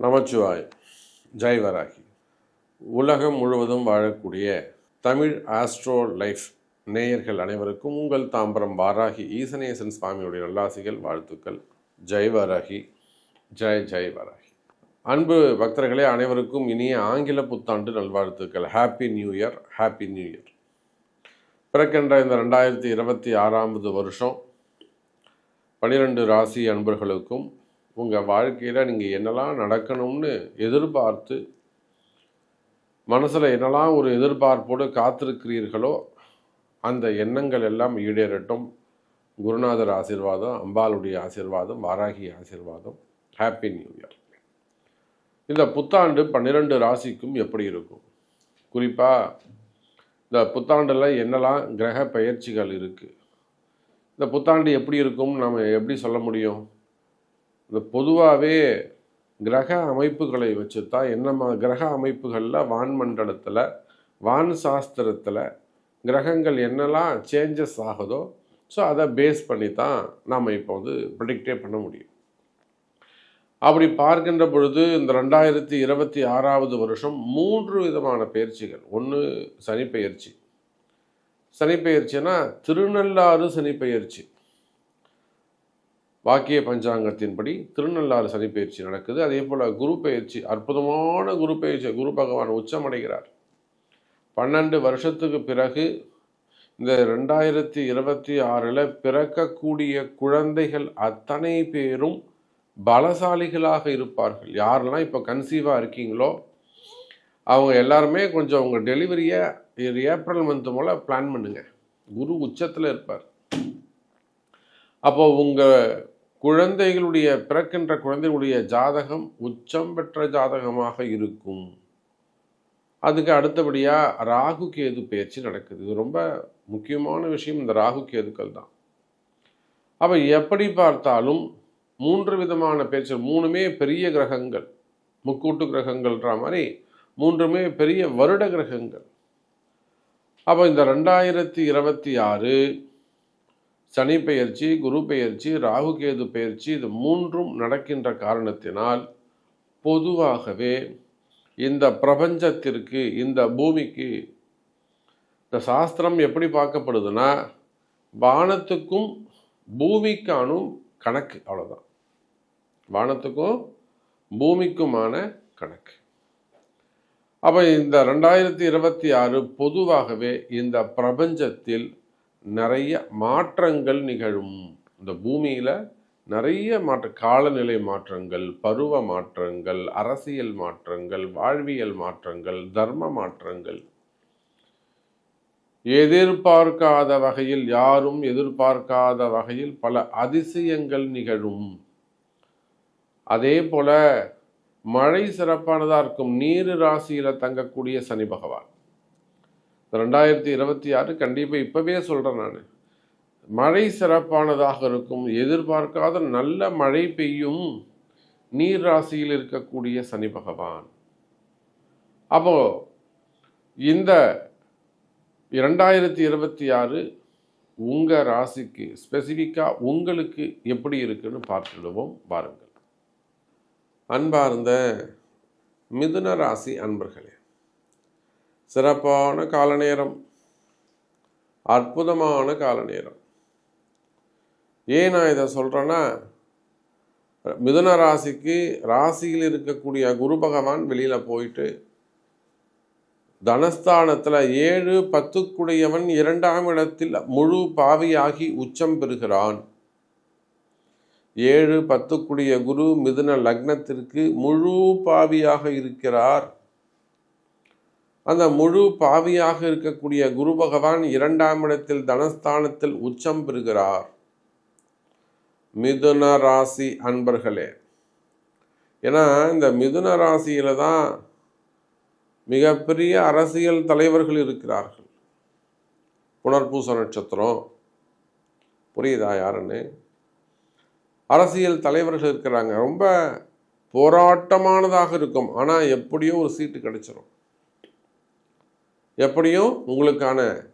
நமச்சிவாய். ஜெய் வராகி. உலகம் முழுவதும் வாழக்கூடிய தமிழ் ஆஸ்ட்ரோ லைஃப் நேயர்கள் அனைவருக்கும் உங்கள் தாம்பரம் வாராகி ஈசனேசன் சுவாமியுடைய நல்லாசிகள் வாழ்த்துக்கள். ஜெய் வராகி. ஜெய் ஜெய் வராகி. அன்பு பக்தர்களே அனைவருக்கும் இனிய ஆங்கில புத்தாண்டு நல்வாழ்த்துக்கள். Happy new year happy new year பிறக்கின்ற இந்த ரெண்டாயிரத்தி இருபத்தி ஆறாவது வருஷம் பனிரெண்டு ராசி அன்பர்களுக்கும் உங்கள் வாழ்க்கையில் நீங்கள் என்னெல்லாம் நடக்கணும்னு எதிர்பார்த்து மனசில் என்னெல்லாம் ஒரு எதிர்பார்ப்போடு காத்திருக்கிறீர்களோ அந்த எண்ணங்கள் எல்லாம் ஈடேறட்டும். குருநாதர் ஆசிர்வாதம் அம்பாளுடைய ஆசிர்வாதம் வாராகி ஆசிர்வாதம். ஹாப்பி நியூ இயர் இந்த புத்தாண்டு பன்னிரெண்டு ராசிக்கும் எப்படி இருக்கும்? குறிப்பாக இந்த புத்தாண்டில் என்னெல்லாம் கிரக பயிற்சிகள் இருக்குது இந்த புத்தாண்டு எப்படி இருக்கும்னு நம்ம எப்படி சொல்ல முடியும்? இந்த பொதுவாகவே கிரக அமைப்புகளை வச்சு தான் என்ன கிரக அமைப்புகளில் வான்மண்டலத்தில் வான் சாஸ்திரத்தில் கிரகங்கள் என்னெல்லாம் சேஞ்சஸ் ஆகுதோ ஸோ அதை பேஸ் பண்ணி தான் நாம் இப்போ வந்து ப்ரிடிக்டே பண்ண முடியும். அப்படி பார்க்கின்ற பொழுது இந்த ரெண்டாயிரத்தி இருபத்தி ஆறாவது வருஷம் மூன்று விதமான பயிற்சிகள். ஒன்று சனிப்பெயர்ச்சி. சனிப்பெயர்ச்சின்னா திருநள்ளாறு சனிப்பெயர்ச்சி. வாக்கிய பஞ்சாங்கத்தின்படி திருநள்ளாறு சனி பயிற்சி நடக்குது. அதே போல் குரு பயிற்சி அற்புதமான குரு பயிற்சி குரு பகவான் உச்சமடைகிறார். பன்னெண்டு வருஷத்துக்கு பிறகு இந்த ரெண்டாயிரத்தி இருபத்தி ஆறில் பிறக்கக்கூடிய குழந்தைகள் அத்தனை பேரும் பலசாலிகளாக இருப்பார்கள். யாரெல்லாம் இப்போ கன்சீவாக இருக்கீங்களோ அவங்க எல்லாருமே கொஞ்சம் உங்கள் டெலிவரியை ஏப்ரல் மந்த் போல் பிளான் பண்ணுங்க. குரு உச்சத்தில் இருப்பார். அப்போ உங்கள் குழந்தைகளுடைய பிறக்கின்ற குழந்தைகளுடைய ஜாதகம் உச்சம் பெற்ற ஜாதகமாக இருக்கும். அதுக்கு அடுத்தபடியாக ராகு கேது பயிற்சி நடக்குது. இது ரொம்ப முக்கியமான விஷயம் இந்த ராகு கேதுக்கள் தான். அப்போ எப்படி பார்த்தாலும் மூன்று விதமான பேச்சு மூணுமே பெரிய கிரகங்கள். முக்கூட்டு கிரகங்கள்ன்ற மாதிரி மூன்றுமே பெரிய வருட கிரகங்கள். அப்போ இந்த ரெண்டாயிரத்தி இருபத்தி ஆறு சனி பெயர்ச்சி குரு பெயர்ச்சி ராகுகேது பெயர்ச்சி இது மூன்றும் நடக்கின்ற காரணத்தினால் பொதுவாகவே இந்த பிரபஞ்சத்திற்கு இந்த பூமிக்கு இந்த சாஸ்திரம் எப்படி பார்க்கப்படுதுன்னா வானத்துக்கும் பூமிக்கானும் கணக்கு அவ்வளோதான் வானத்துக்கும் பூமிக்குமான கணக்கு. அப்போ இந்த ரெண்டாயிரத்தி இருபத்தி ஆறு பொதுவாகவே இந்த பிரபஞ்சத்தில் நிறைய மாற்றங்கள் நிகழும். இந்த பூமியில் நிறைய மாற்ற காலநிலை மாற்றங்கள் பருவ மாற்றங்கள் அரசியல் மாற்றங்கள் வாழ்வியல் மாற்றங்கள் தர்ம மாற்றங்கள். எதிர்பார்க்காத வகையில் யாரும் எதிர்பார்க்காத வகையில் பல அதிசயங்கள் நிகழும். அதே போல மழை சிறப்பானதாக இருக்கும். நீர் ராசியில் தங்கக்கூடிய சனி பகவான். ரெண்டாயிரத்தி இருபத்தி ஆறு கண்டிப்பாக இப்போவே சொல்கிறேன் நான். மழை சிறப்பானதாக இருக்கும். எதிர்பார்க்காத நல்ல மழை பெய்யும் நீர் ராசியில் இருக்கக்கூடிய சனி பகவான். அப்போ இந்த இரண்டாயிரத்தி இருபத்தி ஆறு உங்கள் ராசிக்கு ஸ்பெசிஃபிக்காக உங்களுக்கு எப்படி இருக்குன்னு பார்த்துடுவோம். பாருங்கள் அன்பார்ந்த மிதுன ராசி அன்பர்களே சிறப்பான கால நேரம் அற்புதமான கால நேரம் ஏன் நான் இதை சொல்கிறேன்னா மிதுன ராசிக்கு ராசியில் இருக்கக்கூடிய குரு பகவான் வெளியில் போயிட்டு தனஸ்தானத்தில் ஏழு பத்துக்குடையவன் இரண்டாம் இடத்தில் முழு பாவியாகி உச்சம் பெறுகிறான். ஏழு பத்துக்குடிய குரு மிதுன லக்னத்திற்கு முழு பாவியாக இருக்கிறார். அந்த முழு பாவியாக இருக்கக்கூடிய குரு பகவான் இரண்டாம் இடத்தில் தனஸ்தானத்தில் உச்சம் பெறுகிறார். மிதுன ராசி அன்பர்களே ஏன்னா இந்த மிதுன ராசியில் தான் மிகப்பெரிய அரசியல் தலைவர்கள் இருக்கிறார்கள். புனர்பூச நட்சத்திரம் புரியுதா யாருன்னு? அரசியல் தலைவர்கள் இருக்கிறாங்க. ரொம்ப போராட்டமானதாக இருக்கும். ஆனால் எப்படியோ ஒரு சீட்டு கிடைச்சிரும். எப்படியும் உங்களுக்கான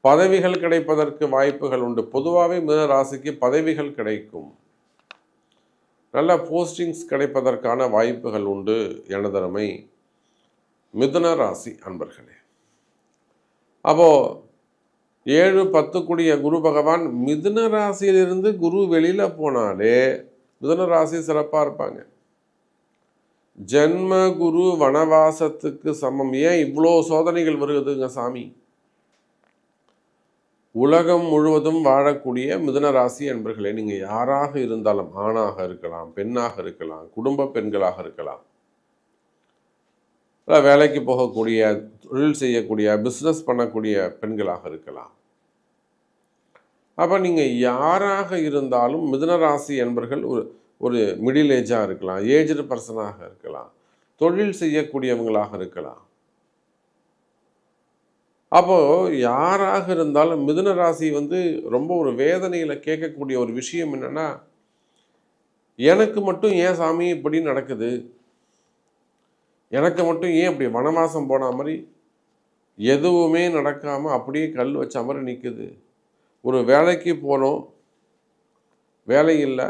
பதவிகள் கிடைப்பதற்கு வாய்ப்புகள் உண்டு. பொதுவாகவே மித ராசிக்கு பதவிகள் கிடைக்கும். நல்ல போஸ்டிங்ஸ் கிடைப்பதற்கான வாய்ப்புகள் உண்டு எனதருமை மிதுன ராசி அன்பர்களே. அப்போ ஏழு பத்து கூடிய குரு பகவான் மிதுன ராசியிலிருந்து குரு வெளியில போனாலே மிதுன ராசி சிறப்பாக இருப்பாங்க. ஜென்ம குரு வனவாசத்துக்கு சமம். ஏன் இவ்வளோ சோதனைகள் வருகுதுங்க சாமி? உலகம் முழுவதும் வாழக்கூடிய மிதுன ராசி என்பர்களே நீங்கள் யாராக இருந்தாலும் ஆணாக இருக்கலாம் பெண்ணாக இருக்கலாம் குடும்ப பெண்களாக இருக்கலாம். இல்லை வேலைக்கு போகக்கூடிய தொழில் செய்யக்கூடிய பிஸ்னஸ் பண்ணக்கூடிய பெண்களாக இருக்கலாம். அப்போ நீங்கள் யாராக இருந்தாலும் மிதுன ராசி என்பர்கள் ஒரு ஒரு மிடில் ஏஜாக இருக்கலாம் ஏஜ்டு பர்சனாக இருக்கலாம் தொழில் செய்யக்கூடியவங்களாக இருக்கலாம். அப்போது யாராக இருந்தாலும் மிதுன ராசி வந்து ரொம்ப ஒரு வேதனையில் கேட்கக்கூடிய ஒரு விஷயம் என்னென்னா எனக்கு மட்டும் ஏன் சாமி இப்படி நடக்குது? எனக்கு மட்டும் ஏன் இப்படி வனவாசம் போன மாதிரி எதுவுமே நடக்காமல் அப்படியே கல் வச்ச மாதிரி நிற்குது ஒரு வேலைக்கு போனோம் வேலை இல்லை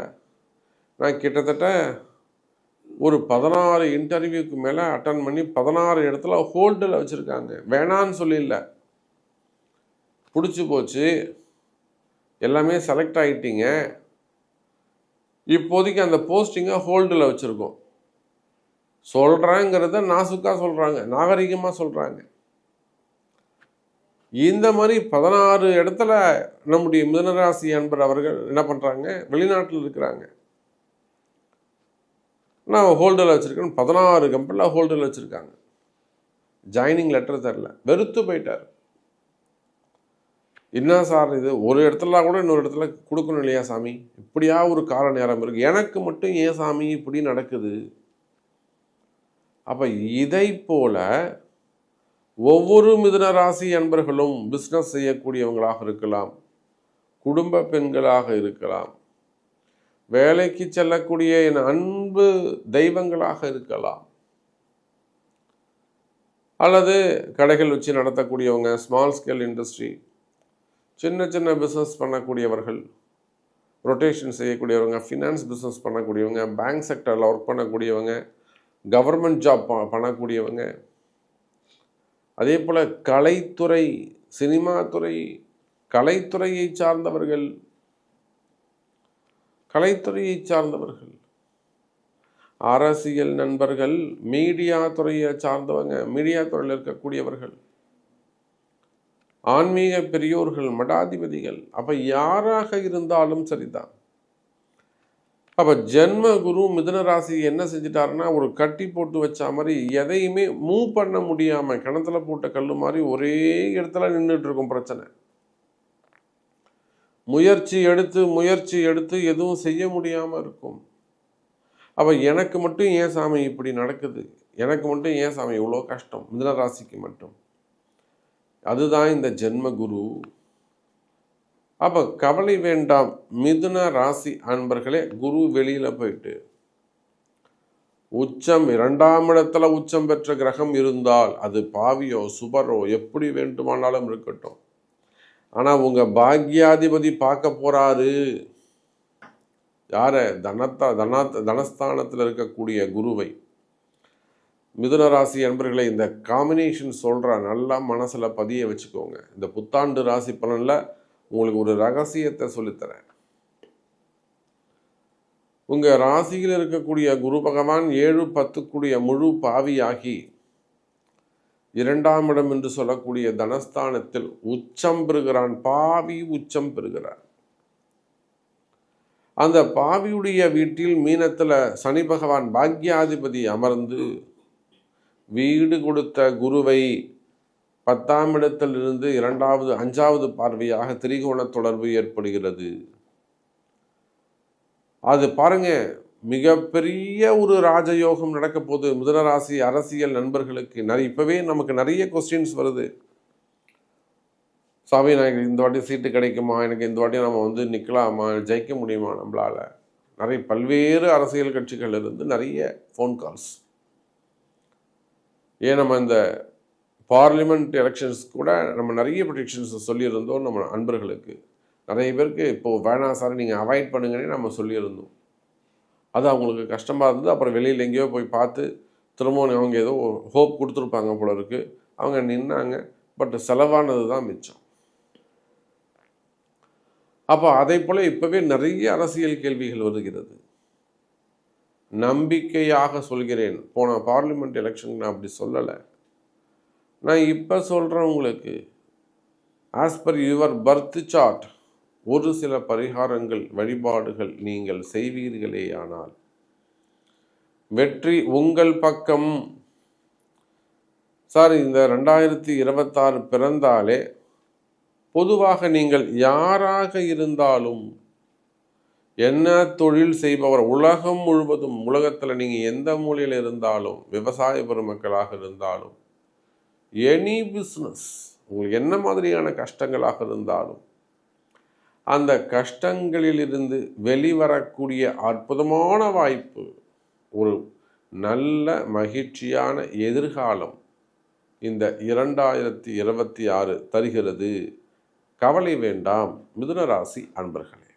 நான் கிட்டத்தட்ட ஒரு பதினாறு இன்டர்வியூக்கு மேலே அட்டன் பண்ணி பதினாறு இடத்துல ஹோல்டில் வச்சுருக்காங்க. வேணான்னு சொல்லியில்ல பிடிச்சி போச்சு. எல்லாமே செலக்ட் ஆகிட்டீங்க இப்போதைக்கு அந்த போஸ்டிங்கை ஹோல்டில் வச்சுருக்கோம். சொல்கிறாங்கிறத நாசுக்காக சொல்கிறாங்க நாகரிகமாக சொல்கிறாங்க இந்த மாதிரி பதினாறு இடத்துல நம்முடைய மிதனராசி அன்பர் அவர்கள் என்ன பண்ணுறாங்க வெளிநாட்டில் இருக்கிறாங்க. நான் ஹோல்டரில் வச்சுருக்கேன். பதினாறு கம்பெனியில் ஹோல்டரில் வச்சுருக்காங்க. ஜாயினிங் லெட்டர் தரல வெறுத்து போயிட்டார். என்ன சார் இது? ஒரு இடத்துல கூட இன்னொரு இடத்துல கொடுக்கணும் இல்லையா சாமி? இப்படியா ஒரு கால நேரம் இருக்குது எனக்கு மட்டும் ஏன் சாமி இப்படி நடக்குது? அப்போ இதை போல் ஒவ்வொரு மிதுன ராசி அன்பர்களும் பிஸ்னஸ் செய்யக்கூடியவங்களாக இருக்கலாம். குடும்ப பெண்களாக இருக்கலாம். வேலைக்கு செல்லக்கூடிய என் அன்பு தெய்வங்களாக இருக்கலாம். அல்லது கடைகள் வச்சு நடத்தக்கூடியவங்க ஸ்மால் ஸ்கேல் இண்டஸ்ட்ரி சின்ன சின்ன பிஸ்னஸ் பண்ணக்கூடியவர்கள் ரொட்டேஷன் செய்யக்கூடியவங்க ஃபினான்ஸ் பிஸ்னஸ் பண்ணக்கூடியவங்க பேங்க் செக்டரில் ஒர்க் பண்ணக்கூடியவங்க கவர்மெண்ட் ஜாப் பண்ணக்கூடியவங்க. அதே போல் கலைத்துறை சினிமா துறை கலைத்துறையை சார்ந்தவர்கள் கலைத்துறையை சார்ந்தவர்கள் அரசியல் நண்பர்கள் மீடியா துறையை சார்ந்தவங்க மீடியா துறையில் இருக்கக்கூடியவர்கள் ஆன்மீக பெரியோர்கள் மடாதிபதிகள் அப்போ யாராக இருந்தாலும் சரிதான். அப்போ ஜென்ம குரு மிதுன ராசி என்ன செஞ்சிட்டாருன்னா ஒரு கட்டி போட்டு வச்ச மாதிரி எதையுமே மூவ் பண்ண முடியாமல் கிணத்துல போட்ட கல் மாதிரி ஒரே இடத்துல நின்றுட்டு இருக்கும் பிரச்சனை. முயற்சி எடுத்து முயற்சி எடுத்து எதுவும் செய்ய முடியாமல் இருக்கும். அப்போ எனக்கு மட்டும் ஏன் சாமி இப்படி நடக்குது? எனக்கு மட்டும் ஏன் சாமி இவ்வளோ கஷ்டம்? மிதன ராசிக்கு மட்டும். அதுதான் இந்த ஜென்ம குரு. அப்போ கவலை வேண்டாம். மிதுன ராசி அன்பர்களே குரு வெளியில் போயிட்டு. உச்சம் இரண்டாம் இடத்துல உச்சம் பெற்ற கிரகம் இருந்தால் அது பாவியோ சுபரோ எப்படி வேண்டுமானாலும் இருக்கட்டும். ஆனால் உங்கள் பாக்யாதிபதி பார்க்க போகிறாரு யாரை? தனத்தா தனத்த தனஸ்தானத்தில் இருக்கக்கூடிய குருவை. மிதுன ராசி அன்பர்களை இந்த காம்பினேஷன் சொல்கிற நல்லா மனசில் பதிய வச்சுக்கோங்க. இந்த புத்தாண்டு ராசி பலனில் உங்களுக்கு ஒரு ரகசியத்தை சொல்லித்தரேன். உங்கள் ராசியில் இருக்கக்கூடிய குரு பகவான் ஏழு பத்துக்குடிய முழு பாவியாகி இரண்டாம் இடம் என்று சொல்லக்கூடிய தனஸ்தானத்தில் உச்சம் பெறுகிறான் பாவி உச்சம் பெறுகிறான் அந்த பாவியுடைய வீட்டில் மீனத்தில் சனி பகவான் பாக்யாதிபதி அமர்ந்து வீடு கொடுத்த குருவை பத்தாம் இடத்திலிருந்து இரண்டாவது அஞ்சாவது பார்வையாக திரிகோண தொடர்பு ஏற்படுகிறது. அது பாருங்க மிகப்பெரிய ஒரு ராஜயோகம் நடக்க போது முதலராசி அரசியல் நண்பர்களுக்கு. நிறைய இப்போவே நமக்கு நிறைய கொஸ்டின்ஸ் வருது. சாமி எனக்கு இந்த வாட்டி சீட்டு கிடைக்குமா? எனக்கு இந்த வாட்டி நம்ம வந்து நிற்கலாமா ஜெயிக்க முடியுமா நம்மளால்? நிறைய பல்வேறு அரசியல் கட்சிகள் இருந்து நிறைய ஃபோன் கால்ஸ் ஏன் நம்ம இந்த பார்லிமெண்ட் எலெக்ஷன்ஸ் கூட நம்ம நிறைய ப்ரொடிக்ஷன்ஸ் சொல்லியிருந்தோம் நம்ம அன்பர்களுக்கு நிறைய பேருக்கு இப்போது வேணாம் சார் நீங்கள் அவாய்ட் பண்ணுங்கன்னே நம்ம சொல்லியிருந்தோம். அது அவங்களுக்கு கஷ்டமாக இருந்தது. அப்புறம் வெளியில் எங்கேயோ போய் பார்த்து திரும்பவும் அவங்க ஏதோ ஹோப் கொடுத்துருப்பாங்க போல இருக்குது அவங்க நின்னாங்க. பட் செலவானது தான் மிச்சம். அப்போ அதே போல் இப்போவே நிறைய அரசியல் கேள்விகள் வருகிறது. நம்பிக்கையாக சொல்கிறேன். போன பார்லிமெண்ட் எலெக்ஷன் நான் அப்படி சொல்லலை. நான் இப்போ சொல்கிறேன் உங்களுக்கு as per your birth chart ஒரு சில பரிகாரங்கள் வழிபாடுகள் நீங்கள் செய்வீர்களேயானால் வெற்றி உங்கள் பக்கம். சார் இந்த ரெண்டாயிரத்தி இருபத்தாறு பிறந்தாலே பொதுவாக நீங்கள் யாராக இருந்தாலும் என்ன தொழில் செய்பவர் உலகம் முழுவதும் உலகத்தில் நீங்கள் எந்த மூலையில் இருந்தாலும் விவசாய பெருமக்களாக இருந்தாலும் எனி பிஸ்னஸ் உங்களுக்கு என்ன மாதிரியான கஷ்டங்களாக இருந்தாலும் அந்த கஷ்டங்களிலிருந்து வெளிவரக்கூடிய அற்புதமான வாய்ப்பு ஒரு நல்ல மகிழ்ச்சியான எதிர்காலம் இந்த இரண்டாயிரத்தி இருபத்தி ஆறு தருகிறது. கவலை வேண்டாம் மிதுனராசி அன்பர்களே.